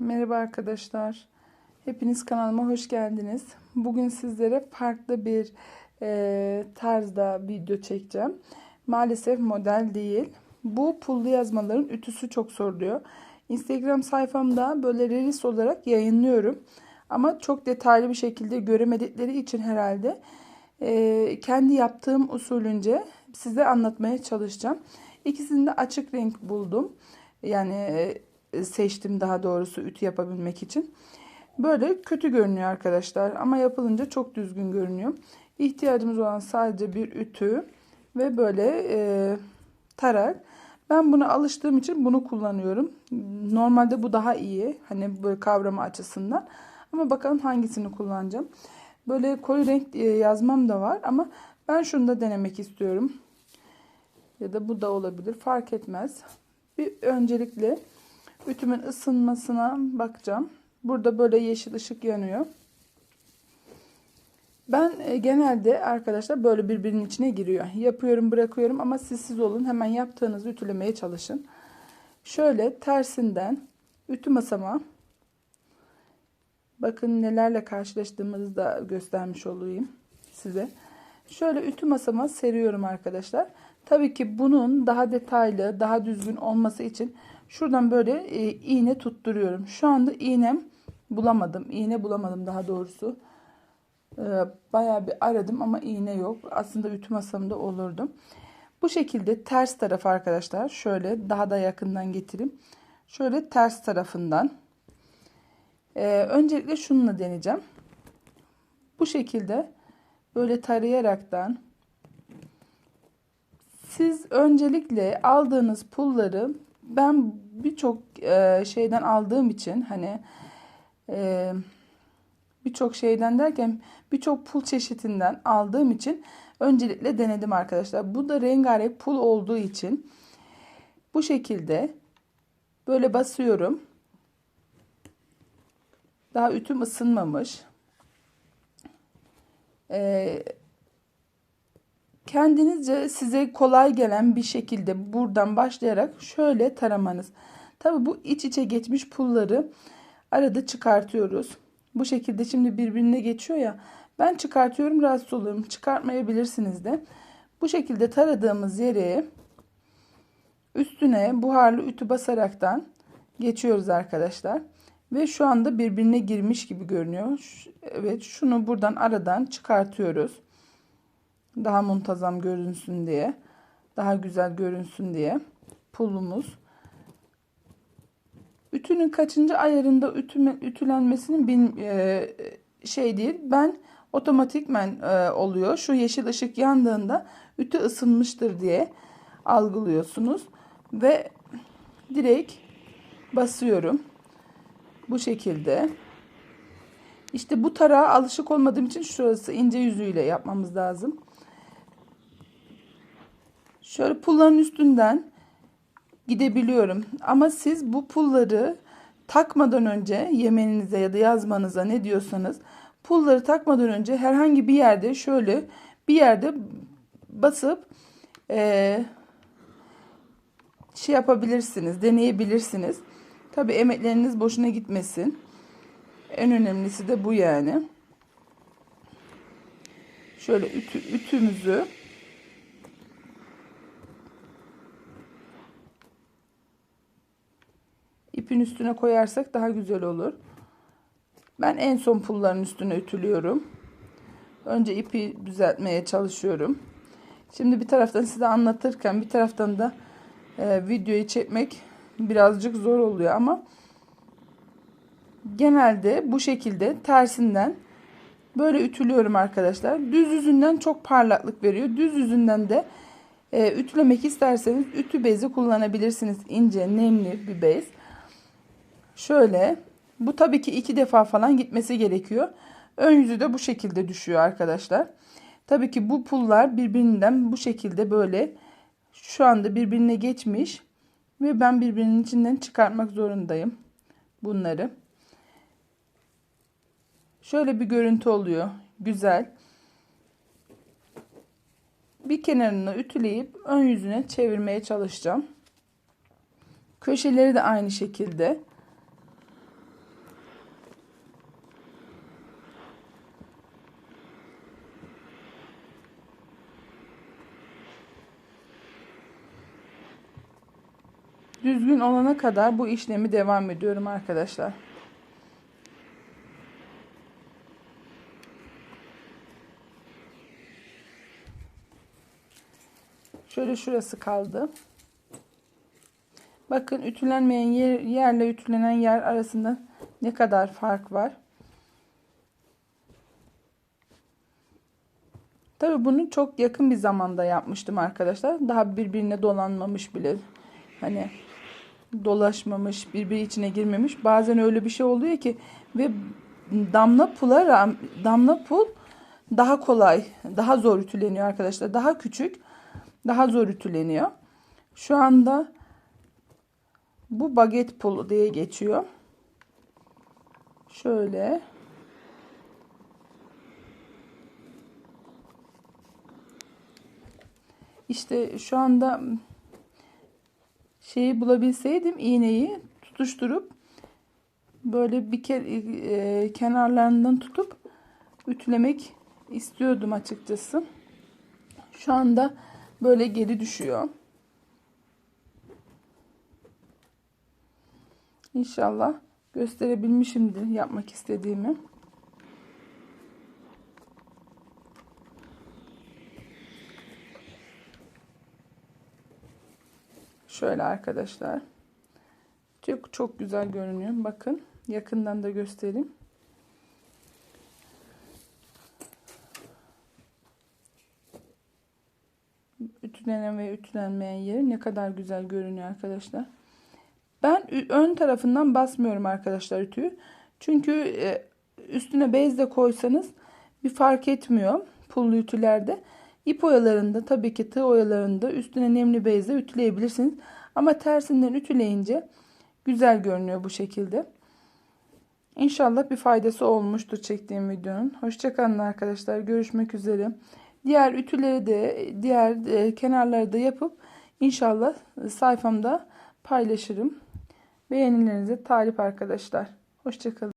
Merhaba arkadaşlar. Hepiniz kanalıma hoş geldiniz. Bugün sizlere farklı bir e, tarzda video çekeceğim. Maalesef model değil. Bu pullu yazmaların ütüsü çok soruluyor. Instagram sayfamda böyle reels olarak yayınlıyorum. Ama çok detaylı bir şekilde göremedikleri için herhalde e, kendi yaptığım usulünce size anlatmaya çalışacağım. İkisini de açık renk buldum. Yani e, seçtim daha doğrusu ütü yapabilmek için. Böyle kötü görünüyor arkadaşlar ama yapılınca çok düzgün görünüyor. İhtiyacımız olan sadece bir ütü ve böyle e, tarak. Ben buna alıştığım için bunu kullanıyorum. Normalde bu daha iyi. Hani böyle kavrama açısından. Ama bakalım hangisini kullanacağım. Böyle koyu renk e, yazmam da var ama ben şunu da denemek istiyorum. Ya da bu da olabilir. Fark etmez. Bir öncelikle ütümün ısınmasına bakacağım. Burada böyle yeşil ışık yanıyor. Ben e, genelde arkadaşlar böyle birbirinin içine giriyor. Yapıyorum bırakıyorum ama siz siz olun. Hemen yaptığınızı ütülemeye çalışın. Şöyle tersinden ütü masama bakın nelerle karşılaştığımızı da göstermiş olayım size. Şöyle ütü masama seriyorum arkadaşlar. Tabii ki bunun daha detaylı, daha düzgün olması için şuradan böyle e, iğne tutturuyorum. Şu anda iğnem bulamadım. İğne bulamadım daha doğrusu. E, bayağı bir aradım ama iğne yok. Aslında ütü masamda olurdu. Bu şekilde ters taraf arkadaşlar. Şöyle daha da yakından getireyim. Şöyle ters tarafından. E, öncelikle şununla deneyeceğim. Bu şekilde böyle tarayaraktan siz öncelikle aldığınız pulları ben birçok e, şeyden aldığım için hani e, birçok şeyden derken birçok pul çeşitinden aldığım için öncelikle denedim arkadaşlar. Bu da rengarenk pul olduğu için bu şekilde böyle basıyorum. Daha ütüm ısınmamış. Ee, kendinizce size kolay gelen bir şekilde buradan başlayarak şöyle taramanız. Tabi bu iç içe geçmiş pulları arada çıkartıyoruz. Bu şekilde şimdi birbirine geçiyor ya. Ben çıkartıyorum rahatsız oluyorum. Çıkartmayabilirsiniz de. Bu şekilde taradığımız yere üstüne buharlı ütü basaraktan geçiyoruz arkadaşlar. Ve şu anda birbirine girmiş gibi görünüyor. Evet şunu buradan aradan çıkartıyoruz daha muntazam görünsün diye daha güzel görünsün diye pulumuz ütünün kaçıncı ayarında ütüme, ütülenmesinin bir e, şey değil. Ben otomatikmen e, oluyor. Şu yeşil ışık yandığında ütü ısınmıştır diye algılıyorsunuz ve direkt basıyorum. Bu şekilde. İşte bu tarağa alışık olmadığım için şurası ince yüzüyle yapmamız lazım. Şöyle pulların üstünden gidebiliyorum. Ama siz bu pulları takmadan önce yemeninize ya da yazmanıza ne diyorsanız pulları takmadan önce herhangi bir yerde şöyle bir yerde basıp e, şey yapabilirsiniz, deneyebilirsiniz. Tabi emekleriniz boşuna gitmesin. En önemlisi de bu yani. Şöyle ütü, ütümüzü ipin üstüne koyarsak daha güzel olur. Ben en son pulların üstüne ütülüyorum. Önce ipi düzeltmeye çalışıyorum. Şimdi bir taraftan size anlatırken bir taraftan da e, videoyu çekmek birazcık zor oluyor ama genelde bu şekilde tersinden böyle ütülüyorum arkadaşlar. Düz yüzünden çok parlaklık veriyor. Düz yüzünden de e, ütülemek isterseniz ütü bezi kullanabilirsiniz. İnce, nemli bir bez. Şöyle bu tabii ki iki defa falan gitmesi gerekiyor. Ön yüzü de bu şekilde düşüyor arkadaşlar. Tabii ki bu pullar birbirinden bu şekilde böyle şu anda birbirine geçmiş. Ve ben birbirinin içinden çıkartmak zorundayım. Bunları. Şöyle bir görüntü oluyor. Güzel. Bir kenarını ütüleyip ön yüzüne çevirmeye çalışacağım. Köşeleri de aynı şekilde. Düzgün olana kadar bu işlemi devam ediyorum arkadaşlar. Şöyle şurası kaldı. Bakın ütülenmeyen yer, yerle ütülenen yer arasında ne kadar fark var. Tabii bunu çok yakın bir zamanda yapmıştım arkadaşlar. Daha birbirine dolanmamış bile. Hani dolaşmamış, birbiri içine girmemiş. Bazen öyle bir şey oluyor ki ve damla pula damla pul daha kolay, daha zor ütüleniyor arkadaşlar. Daha küçük, daha zor ütüleniyor. Şu anda bu baget pulu diye geçiyor. Şöyle İşte şu anda şeyi bulabilseydim iğneyi tutuşturup böyle bir kere e, kenarlarından tutup ütülemek istiyordum açıkçası. Şu anda böyle geri düşüyor. İnşallah gösterebilmişimdir yapmak istediğimi. Şöyle arkadaşlar. Çok çok güzel görünüyor. Bakın yakından da göstereyim. Ütülenen ve ütülenmeyen yeri ne kadar güzel görünüyor arkadaşlar. Ben ön tarafından basmıyorum arkadaşlar ütüyü. Çünkü e, üstüne bez de koysanız bir fark etmiyor pullu ütülerde. İp oyalarında tabii ki tığ oyalarında üstüne nemli bezle ütüleyebilirsiniz. Ama tersinden ütüleyince güzel görünüyor bu şekilde. İnşallah bir faydası olmuştur çektiğim videonun. Hoşçakalın arkadaşlar. Görüşmek üzere. Diğer ütüleri de diğer e, kenarları da yapıp inşallah sayfamda paylaşırım. Beğenilerinize talip arkadaşlar. Hoşçakalın.